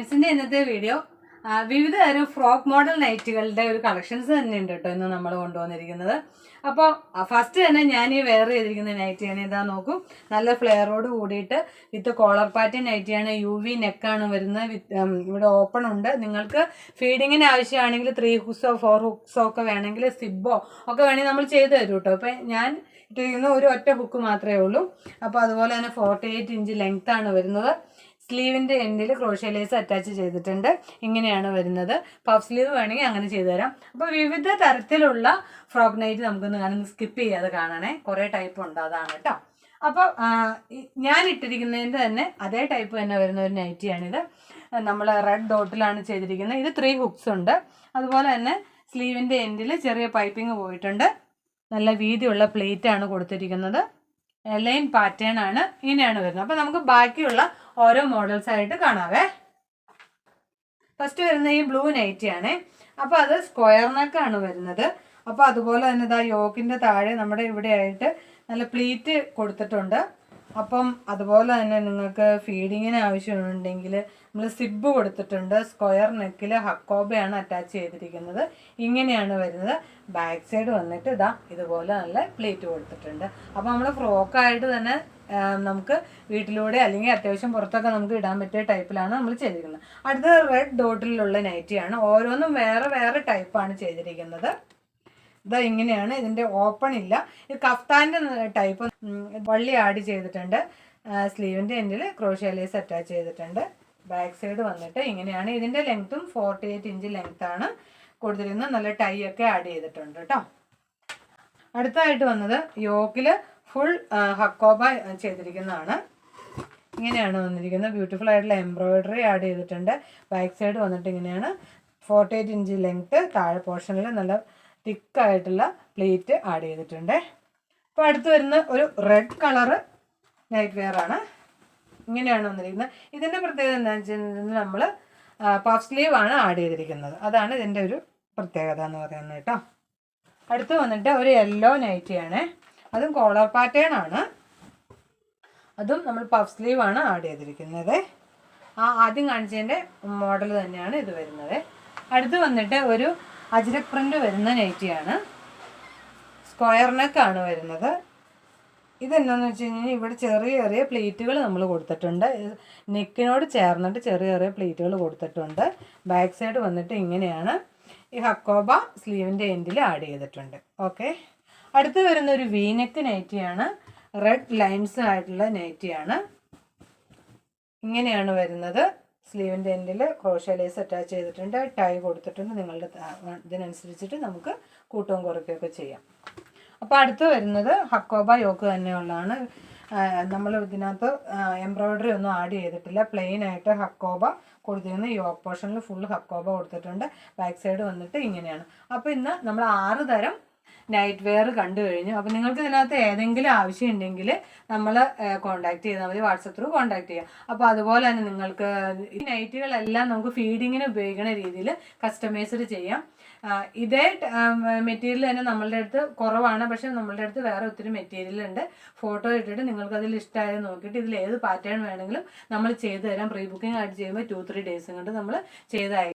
ഫ്രണ്ട്സിന്റെ ഇന്നത്തെ വീഡിയോ വിവിധ തരം ഫ്രോക്ക് മോഡൽ നൈറ്റുകളുടെ ഒരു കളക്ഷൻസ് തന്നെ ഉണ്ട് കേട്ടോ ഇന്ന് നമ്മൾ കൊണ്ടുവന്നിരിക്കുന്നത്. അപ്പോൾ ഫസ്റ്റ് തന്നെ ഞാൻ ഈ വെയർ ചെയ്തിരിക്കുന്ന നൈറ്റിയാണ് ഇതാ നോക്കും. നല്ല ഫ്ലെയറോട് കൂടിയിട്ട് വിത്ത് കോളർ പാറ്റേൺ നൈറ്റിയാണ് യു വി നെക്കാണ് വരുന്നത് വിത്ത് ഇവിടെ ഓപ്പൺ ഉണ്ട്. നിങ്ങൾക്ക് ഫീഡിങ്ങിന് ആവശ്യമാണെങ്കിൽ ത്രീ ഹുക്സോ ഫോർ ഹുക്സോ ഒക്കെ വേണമെങ്കിൽ സിബോ ഒക്കെ വേണമെങ്കിൽ നമ്മൾ ചെയ്ത് തരും കേട്ടോ. അപ്പോൾ ഞാൻ ഇട്ടിരിക്കുന്ന ഒരു ഒറ്റ ഹുക്ക് മാത്രമേ ഉള്ളൂ. അപ്പോൾ അതുപോലെ തന്നെ ഫോർട്ടി എയ്റ്റ് ഇഞ്ച് ലെങ്ത്താണ് വരുന്നത്. സ്ലീവിന്റെ എൻഡിൽ ക്രോഷ്യ ലേസ് അറ്റാച്ച് ചെയ്തിട്ടുണ്ട്. ഇങ്ങനെയാണ് വരുന്നത്. പഫ് സ്ലീവ് വേണമെങ്കിൽ അങ്ങനെ ചെയ്തു തരാം. അപ്പോൾ വിവിധ തരത്തിലുള്ള ഫ്രോക്ക് നൈറ്റ് നമുക്കൊന്ന് കാണുന്ന സ്കിപ്പ് ചെയ്യാതെ കാണണേ. കുറേ ടൈപ്പ് ഉണ്ട് അതാണ് കേട്ടോ അപ്പോൾ ഞാൻ ഇട്ടിരിക്കുന്നതിന്റെ തന്നെ അതേ ടൈപ്പ് തന്നെ വരുന്ന ഒരു നൈറ്റിയാണിത് നമ്മൾ റെഡ് ഡോട്ടിലാണ് ചെയ്തിരിക്കുന്നത്. ഇത് ത്രീ ഹുക്സ് ഉണ്ട്. അതുപോലെ തന്നെ സ്ലീവിന്റെ എൻഡിൽ ചെറിയ പൈപ്പിംഗ് പോയിട്ടുണ്ട്. നല്ല വീതിയുള്ള പ്ലേറ്റ് ആണ് കൊടുത്തിരിക്കുന്നത്. ലൈൻ പാറ്റേൺ ആണ് ഇങ്ങനെയാണ് വരുന്നത്. അപ്പോൾ നമുക്ക് ബാക്കിയുള്ള ഓരോ മോഡൽസ് ആയിട്ട് കാണാവേ. ഫസ്റ്റ് വരുന്ന ഈ ബ്ലൂ നൈറ്റി ആണ്. അപ്പോൾ അത് സ്ക്വയർ നെക്കാണ് വരുന്നത്. അപ്പോൾ അതുപോലെ തന്നെ ഇതാ യോക്കിന്റെ താഴെ നമ്മുടെ ഇവിടെ ആയിട്ട് നല്ല പ്ലീറ്റ് കൊടുത്തിട്ടുണ്ട്. അപ്പം അതുപോലെ തന്നെ നിങ്ങൾക്ക് ഫീഡിങ്ങിന് ആവശ്യമുണ്ടെങ്കിൽ നമ്മൾ സിബ് കൊടുത്തിട്ടുണ്ട്. സ്ക്വയർ നെക്കിൽ ഹക്കോബയാണ് അറ്റാച്ച് ചെയ്തിരിക്കുന്നത്. ഇങ്ങനെയാണ് വരുന്നത്. ബാക്ക് സൈഡ് വന്നിട്ട് ഇതാ ഇതുപോലെ നല്ല പ്ലേറ്റ് കൊടുത്തിട്ടുണ്ട്. അപ്പോൾ നമ്മൾ ഫ്രോക്കായിട്ട് തന്നെ നമുക്ക് വീട്ടിലൂടെ അല്ലെങ്കിൽ അത്യാവശ്യം പുറത്തൊക്കെ നമുക്ക് ഇടാൻ പറ്റിയ ടൈപ്പിലാണ് നമ്മൾ ചെയ്തിരിക്കുന്നത്. അടുത്തത് റെഡ് ഡോട്ടിലുള്ള നൈറ്റിയാണ് ഓരോന്നും വേറെ വേറെ ടൈപ്പാണ് ചെയ്തിരിക്കുന്നത്. ഇതാ ഇങ്ങനെയാണ്. ഇതിന്റെ ഓപ്പൺ ഇല്ല. ഇത് കഫ്താന്റെ ടൈപ്പ് വള്ളി ആഡ് ചെയ്തിട്ടുണ്ട്. സ്ലീവിന്റെ എൻഡിൽ ക്രോഷ്യ ലേസ് അറ്റാച്ച് ചെയ്തിട്ടുണ്ട്. ബാക്ക് സൈഡ് വന്നിട്ട് ഇങ്ങനെയാണ്. ഇതിന്റെ ലെങ്ത്തും ഫോർട്ടി എയ്റ്റ് ഇഞ്ച് ലെങ്ത്താണ് കൊടുത്തിരുന്നത് നല്ല ടൈ ഒക്കെ ആഡ് ചെയ്തിട്ടുണ്ട് കേട്ടോ അടുത്തായിട്ട് വന്നത് യോക്കിൽ ഫുൾ ഹക്കോബ ചെയ്തിരിക്കുന്നതാണ്. ഇങ്ങനെയാണ് വന്നിരിക്കുന്നത്. ബ്യൂട്ടിഫുൾ ആയിട്ടുള്ള എംബ്രോയിഡറി ആഡ് ചെയ്തിട്ടുണ്ട്. ബാക്ക് സൈഡ് വന്നിട്ട് ഇങ്ങനെയാണ്. ഫോർട്ടി എയ്റ്റ് ഇഞ്ച് ലെങ്ത്ത് താഴെ പോർഷനിൽ നല്ല തിക്കായിട്ടുള്ള പ്ലേറ്റ് ആഡ് ചെയ്തിട്ടുണ്ട്. അപ്പോൾ അടുത്ത് വരുന്ന ഒരു റെഡ് കളറ് നൈറ്റ് വെയർ ആണ്. ഇങ്ങനെയാണ് വന്നിരിക്കുന്നത്. ഇതിന്റെ പ്രത്യേകത എന്താണെന്ന് വെച്ചിട്ടുണ്ടെങ്കിൽ നമ്മൾ പഫ് സ്ലീവ് ആണ് ആഡ് ചെയ്തിരിക്കുന്നത്. അതാണ് ഇതിന്റെ ഒരു പ്രത്യേകത എന്ന് പറയുന്നത് കേട്ടോ. അടുത്ത് വന്നിട്ട് ഒരു യെല്ലോ ആണ്. അതും കോളർ പാറ്റേൺ ആണ്. അതും നമ്മൾ പഫ് സ്ലീവ് ആണ് ആഡ് ചെയ്തിരിക്കുന്നത്. ആ ആദ്യം കാണിച്ചതിന്റെ മോഡൽ തന്നെയാണ് ഇത് വരുന്നത്. അടുത്ത് വന്നിട്ട് ഒരു അജ്രക് പ്രിന്റ് വരുന്ന നൈറ്റിയാണ്. സ്ക്വയർ നെക്കാണ് വരുന്നത്. ഇതെന്താണെന്ന് വെച്ച് കഴിഞ്ഞാൽ ഇവിടെ ചെറിയ ചെറിയ പ്ലേറ്റുകൾ നമ്മൾ കൊടുത്തിട്ടുണ്ട്. നെക്കിനോട് ചേർന്നിട്ട് ചെറിയ ചെറിയ പ്ലേറ്റുകൾ കൊടുത്തിട്ടുണ്ട്. ബാക്ക് സൈഡ് വന്നിട്ട് ഇങ്ങനെയാണ് ഈ ഹക്കോബ സ്ലീവിന്റെ എൻഡിൽ ആഡ് ചെയ്തിട്ടുണ്ട്. ഓക്കെ. അടുത്ത് വരുന്ന ഒരു വീനെക്ക് നൈറ്റിയാണ്. റെഡ് ലൈൻസ് ആയിട്ടുള്ള നൈറ്റിയാണ്. ഇങ്ങനെയാണ് വരുന്നത്. സ്ലീവിന്റെ എൻഡിൽ ക്രോഷ്യ ലേസ് അറ്റാച്ച് ചെയ്തിട്ടുണ്ട് ടൈ കൊടുത്തിട്ടുണ്ട്. നിങ്ങളുടെ ഇതിനനുസരിച്ചിട്ട് നമുക്ക് കൂട്ടവും കുറയ്ക്കുകയൊക്കെ ചെയ്യാം. അപ്പോൾ അടുത്ത് വരുന്നത് ഹക്കോബ യോക്ക് തന്നെയുള്ളതാണ്. നമ്മൾ ഇതിനകത്ത് എംബ്രോയ്ഡറി ഒന്നും ആഡ് ചെയ്തിട്ടില്ല. പ്ലെയിൻ ആയിട്ട് ഹക്കോബ കൊടുത്തിരുന്ന. യോക്ക് പോർഷനിൽ ഫുൾ ഹക്കോബ കൊടുത്തിട്ടുണ്ട്. ബാക്ക് സൈഡ് വന്നിട്ട് ഇങ്ങനെയാണ്. അപ്പോൾ ഇന്ന് നമ്മൾ ആറ് തരം നൈറ്റ് വെയർ കണ്ടു കഴിഞ്ഞു. അപ്പോൾ നിങ്ങൾക്ക് ഇതിനകത്ത് ഏതെങ്കിലും ആവശ്യം ഉണ്ടെങ്കിൽ നമ്മൾ കോൺടാക്ട് ചെയ്താൽ മതി. വാട്സപ്പ് ത്രൂ കോൺടാക്ട് ചെയ്യാം. അപ്പോൾ അതുപോലെ തന്നെ നിങ്ങൾക്ക് ഈ നൈറ്റുകളെല്ലാം നമുക്ക് ഫീഡിങ്ങിന് ഉപയോഗിക്കുന്ന രീതിയിൽ കസ്റ്റമൈസ്ഡ് ചെയ്യാം. ഇതേ മെറ്റീരിയൽ തന്നെ നമ്മളുടെ അടുത്ത് കുറവാണ്. പക്ഷെ നമ്മളുടെ അടുത്ത് വേറെ ഒത്തിരി മെറ്റീരിയൽ ഉണ്ട്. ഫോട്ടോ ഇട്ടിട്ട് നിങ്ങൾക്ക് അതിൽ ഇഷ്ടമായത് നോക്കിയിട്ട് ഇതിൽ ഏത് പാറ്റേൺ വേണമെങ്കിലും നമ്മൾ ചെയ്തു തരാം. പ്രീ ബുക്കിംഗ് ആയിട്ട് ചെയ്യുമ്പോൾ ടു ത്രീ ഡേയ്സ് കൊണ്ട് നമ്മൾ ചെയ്ത് അയക്കും